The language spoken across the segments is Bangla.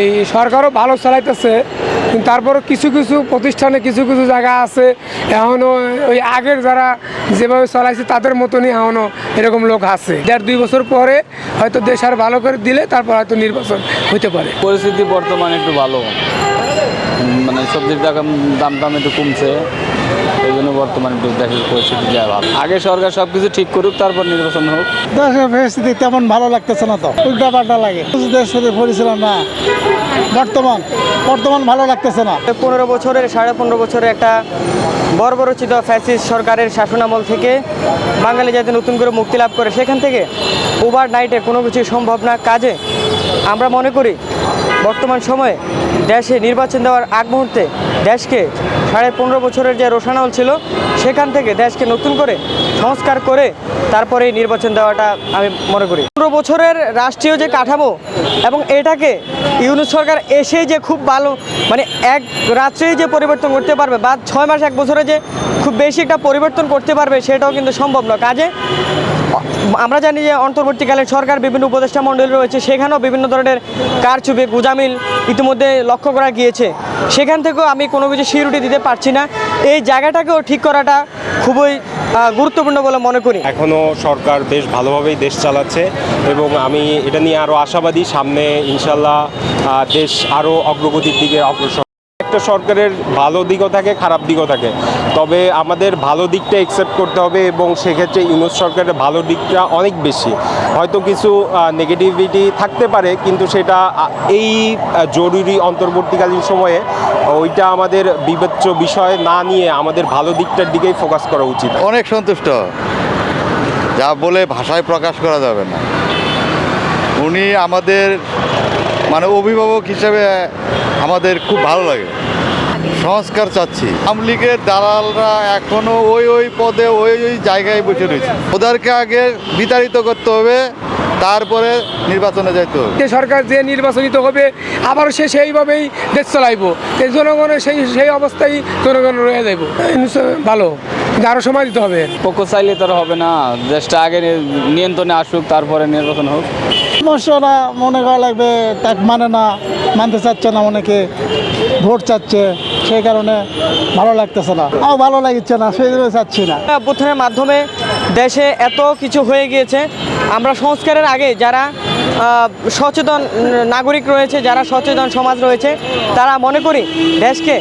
এই সরকারও ভালো চালাইতেছে, কিন্তু তারপরও কিছু কিছু প্রতিষ্ঠানে কিছু কিছু জায়গা আছে এখনও ওই আগের যারা যেভাবে চালাইছে তাদের মতনই এখনও এরকম লোক আছে। দেড় দুই বছর পরে হয়তো দেশ আর ভালো করে দিলে তারপর হয়তো নির্বাচন হতে পারে। পরিস্থিতি বর্তমানে একটু ভালো। মানে সবজির দাম দাম দাম একটু কমছে। এই জন্য বর্তমানে একটু দেশের পরিস্থিতি যা ভালো আগে সরকার সব কিছু ঠিক করুক তারপর নির্বাচন হোক। দেশের পরিস্থিতি তেমন ভালো লাগতেছে না তো। উল্টা পাল্টা লাগে। দেশ সাথে পরিছিলাম না। বর্তমান বর্তমান ভালো লাগতেছে না। পনেরো বছরের সাড়ে পনেরো বছরের একটা বর্বরচিত ফ্যাসিস্ট সরকারের শাসনামল থেকে বাঙালি যাতে নতুন করে মুক্তি লাভ করে সেখান থেকে ওভার নাইটে কোনো কিছু সম্ভব না। কাজে আমরা মনে করি বর্তমান সময়ে দেশে নির্বাচন দেওয়ার আগ মুহূর্তে দেশকে সাড়ে পনেরো বছরের যে রোশানল ছিল, সেখান থেকে দেশকে নতুন করে সংস্কার করে তারপরে নির্বাচন দেওয়াটা আমি মনে করি। পনেরো বছরের রাষ্ট্রীয় যে কাঠামো এবং এটাকে ইউনুস সরকার এসে যে খুব ভালো মানে এক রাত্রেই যে পরিবর্তন করতে পারবে বা ছয় মাস এক বছরে যে খুব বেশি একটা পরিবর্তন করতে পারবে সেটাও কিন্তু সম্ভব নয়। কাজে আমরা জানি যে অন্তর্বর্তীকালীন সরকার বিভিন্ন উপদেষ্টা মণ্ডলী রয়েছে, সেখানেও বিভিন্ন ধরনের কারচুপি, গুজামিল ইতিমধ্যে লক্ষ্য করা গিয়েছে। সেখান থেকেও আমি কোনো কিছু সিউরিটি দিতে পারছি না। এই জায়গাটাকেও ঠিক করাটা খুবই গুরুত্বপূর্ণ বলে মনে করি। এখনও সরকার বেশ ভালোভাবেই দেশ চালাচ্ছে এবং আমি এটা নিয়ে আরও আশাবাদী। সামনে ইনশাল্লাহ দেশ আরও অগ্রগতির দিকে অগ্রসর একটা সরকারের ভালো দিকও থাকে, খারাপ দিকও থাকে। তবে আমাদের ভালো দিকটা একসেপ্ট করতে হবে এবং সেক্ষেত্রে ইউনুস সরকারের ভালো দিকটা অনেক বেশি। হয়তো কিছু নেগেটিভিটি থাকতে পারে, কিন্তু সেটা এই জরুরি অন্তর্বর্তীকালীন সময়ে, ওইটা আমাদের বিবেচ্য বিষয় না নিয়ে আমাদের ভালো দিকটার দিকেই ফোকাস করা উচিত। অনেক সন্তুষ্ট। যা বলে ভাষায় প্রকাশ করা যাবে না। উনি আমাদের মানে অভিভাবক হিসেবে আমাদের খুব ভালো লাগে। সংস্কার চাচ্ছি। আওয়ামী লীগের দালালরা এখনও ওই ওই পদে ওই ওই জায়গায় বসে রয়েছে। ওদেরকে আগে বিতাড়িত করতে হবে তারপরে নির্বাচনে যাইতে হবে। যে সরকার যে নির্বাচনিত হবে আবার সে সেইভাবেই দেশ চালাইব। জনগণের সেই সেই অবস্থায় জনগণ রয়ে যাইব। ভালো। কিন্তু আরও সময় দিতে হবে। পক্ষ চাইলে তো আর হবে না। দেশটা আগে নিয়ন্ত্রণে আসুক তারপরে নির্বাচন হোক। সমস্যাটা মনে করা লাগবে তাক মানে না মানতে চাচ্ছে না অনেকে ভোট চাচ্ছে সেই কারণে ভালো লাগতেছে না। আমার ভালো লাগছে না সেই জন্য চাচ্ছি না। অভ্যুত্থানের মাধ্যমে দেশে এত কিছু হয়ে গিয়েছে। আমরা সংস্কারের আগে যারা সচেতন নাগরিক রয়েছে, যারা সচেতন সমাজ রয়েছে, তারা মনে করি দেশকে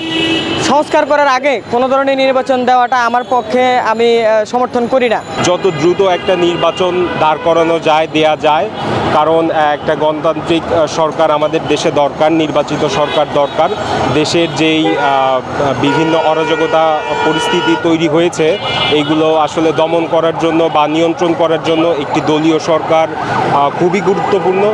সংস্কার করার আগে কোনো ধরনের নির্বাচন দেওয়াটা আমার পক্ষে আমি সমর্থন করি না। যত দ্রুত একটা নির্বাচন দাঁড় করানো যায়, দেয়া যায়, কারণ একটা গণতান্ত্রিক সরকার আমাদের দেশে দরকার, নির্বাচিত সরকার দরকার। দেশের যেই বিভিন্ন অরাজকতা পরিস্থিতি তৈরি হয়েছে এইগুলো আসলে দমন করার জন্য বা নিয়ন্ত্রণ করার জন্য একটি দলীয় সরকার খুবই খুবই গুরুত্বপূর্ণ